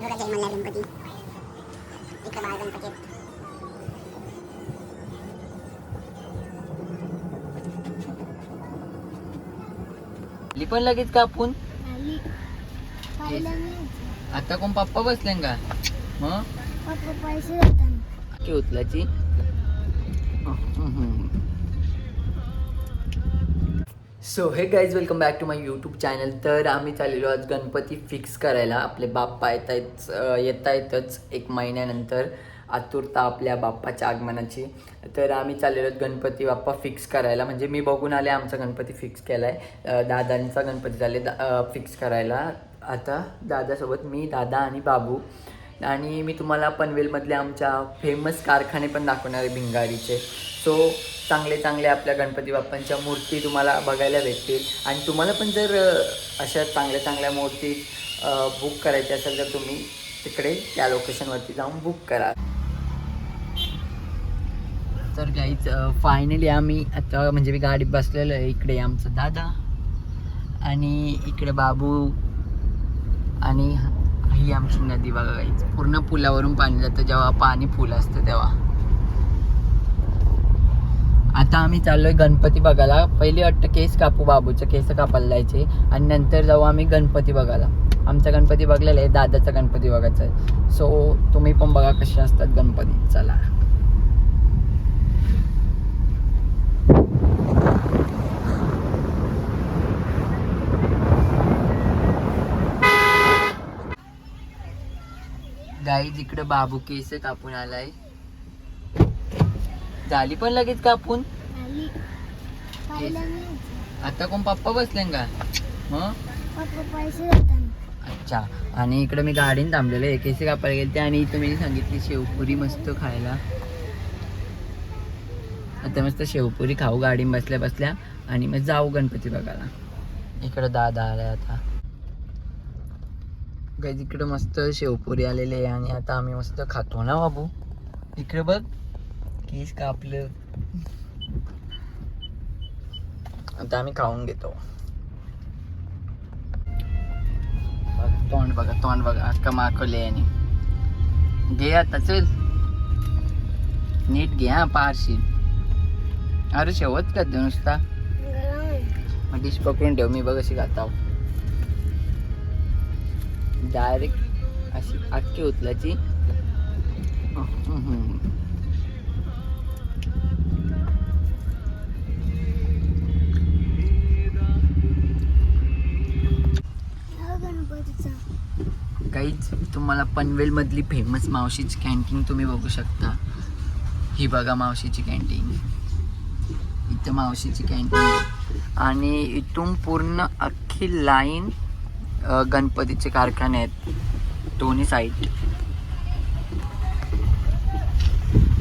बघा जय मल्हार गणपती इकडे बाळ गणपती आहेत. ली पण लगेच कापून. आता कोण पप्पा बसले का? मग? पप्पा पैसे देतात. So hey guys welcome back to my YouTube channel तर आम्ही चाललेलो आज गणपती फिक्स करायला. आपले बाप्पा येत आहेत येत आहेतच एक महिन्यानंतर. आतुरता आपल्या बाप्पाच्या आगमनाची. तर आम्ही चाललेलो आहोत गणपती बाप्पा फिक्स करायला. म्हणजे मी बघून आले आमचा गणपती फिक्स केला आहे दादांचा गणपती झाले दा फिक्स करायला. आता दादासोबत मी दादा आणि बाबू. आणि मी तुम्हाला पनवेलमधले आमच्या फेमस कारखाने पण दाखवणार आहे भिंगारीचे. सो चांगले चांगले आपल्या गणपती बाप्पांच्या मूर्ती तुम्हाला बघायला भेटतील. आणि तुम्हाला पण जर अशा चांगल्या चांगल्या मूर्ती बुक करायच्या असेल तर तुम्ही तिकडे त्या लोकेशनवरती जाऊन बुक करा. तर गाईच फायनली आम्ही आता म्हणजे मी गाडीत बसलेलो आहे. इकडे आमचा दादा आणि इकडे बाबू आणि ही आमची नदी बघा पूर्ण पुलावरून पाणी जातं. जेव्हा पाणी फुल असतं तेव्हा. आता आम्ही चाललोय गणपती बघायला. पहिले वाटतं केस कापू बाबूचं. केस कापायला जायचे. आणि नंतर जाऊ आम्ही गणपती बघायला. आमचा गणपती बघलेला आहे. दादाचा गणपती बघायचा आहे. सो तुम्ही पण बघा कसे असतात गणपती. चला. गाई जिकडे बाबू केस कापून आलाय. झाली पण लगेच कापून. आता कोण पप्पा बसले का? अच्छा. आणि इकडे मी गाडीने थांबलेलो आहे. केस कापायला गेले आणि इथं मी सांगितली शेवपुरी मस्त खायला. आता मस्त शेवपुरी खाऊ गाडीन बसल्या बसल्या. आणि मग जाऊ गणपती बघायला. इकडं दादा आलाय आता. गाईज इकडे मस्त शेवपुरी आलेली आहे आणि आता आम्ही मस्त खातो ना बाबू? इकडे बघ केस कापलं. आता आम्ही खाऊन घेतो. तोंड बघा तोंड बघा अक्का माखवले आणि घे आता चल. नीट घे हा पारशी. अरे शेवच का नुसता. मग डिश पकडून ठेव मी बघ अशी खाता डायरेक्ट अशी हा गणपतीचा. काहीच तुम्हाला पनवेलमधली फेमस मावशीची कॅन्टीन तुम्ही बघू शकता. ही बघा मावशीची कॅन्टीन इथं मावशीची कॅन्टीन आणि इथून पूर्ण अख्खी लाईन गणपतीचे कारखाने आहेत. दोन्ही साईड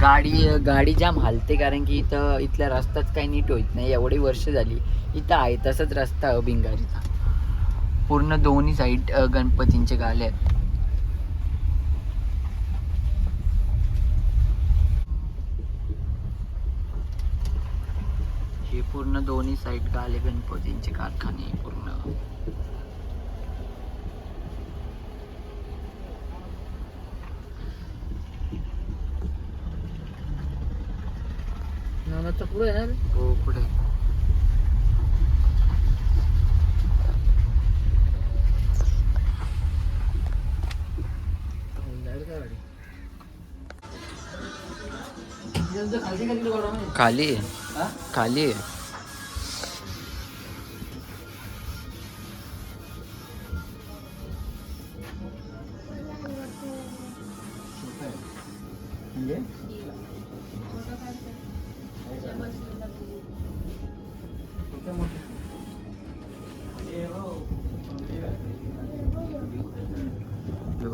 गाडी गाडी जाम हालते कारण की इथं इथल्या रस्ताच काही नीट होत नाही. एवढी वर्ष झाली इथं आहे तसंच रस्ता भिंगारीचा. पूर्ण दोन्ही साईड गणपतींचे गाले आहेत. हे पूर्ण दोन्ही साईड गाले गणपतींचे कारखाने पूर्ण. पुढे हो पुढे. खाली आहे. खाली आहे.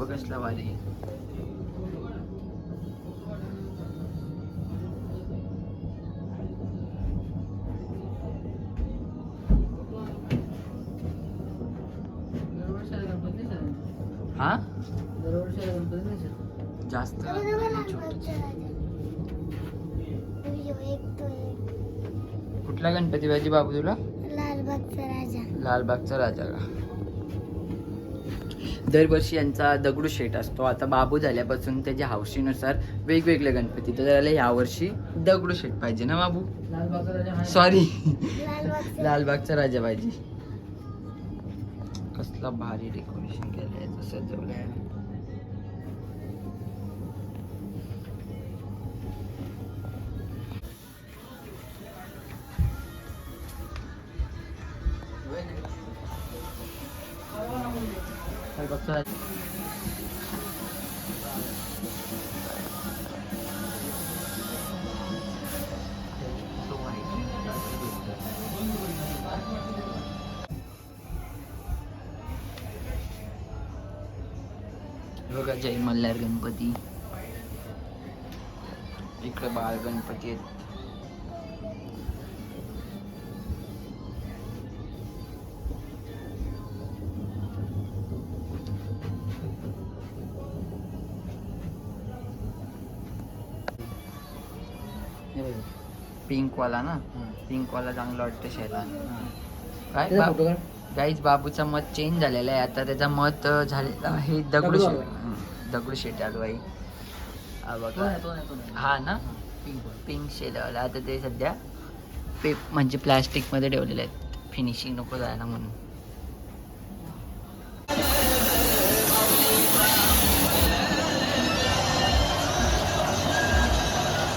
कसला आहे. हा? जास्त छोटे. एक तो एक कुठला गणपती पाहिजे बाबू तुला? लालबागचा राजा. लालबागचा राजा का? दरवर्षी यांचा दगडूशेठ असतो. आता बाबू झाल्यापासून त्याच्या हौशीनुसार वेगवेगळे गणपती. तर त्याला यावर्षी दगडूशेठ पाहिजे ना बाबू? सॉरी लालबागचं. लालबागचा राजा पाहिजे. कसला भारी डेकोरेशन केलंय सजवलंय लालबागचा बघा जय मल्हार गणपती. इकडे बाळ गणपती आहेत. पिंक वाला ना? पिंक वाला चांगला वाटतं शेला काय गाईज बाबूचा मत चेंज झालेला आहे. आता त्याचा मत झालेला आहे दगडूशेठ हं, दगडूशेठ अडवाई हा बघा. हा ना? पिंक शेडवाला आता ते सध्या पे म्हणजे प्लॅस्टिकमध्ये ठेवलेले आहेत. फिनिशिंग नको जायला म्हणून.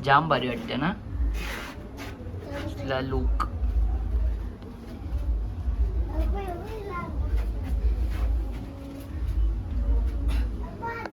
जाम भारी वाटते ना? तिला लुक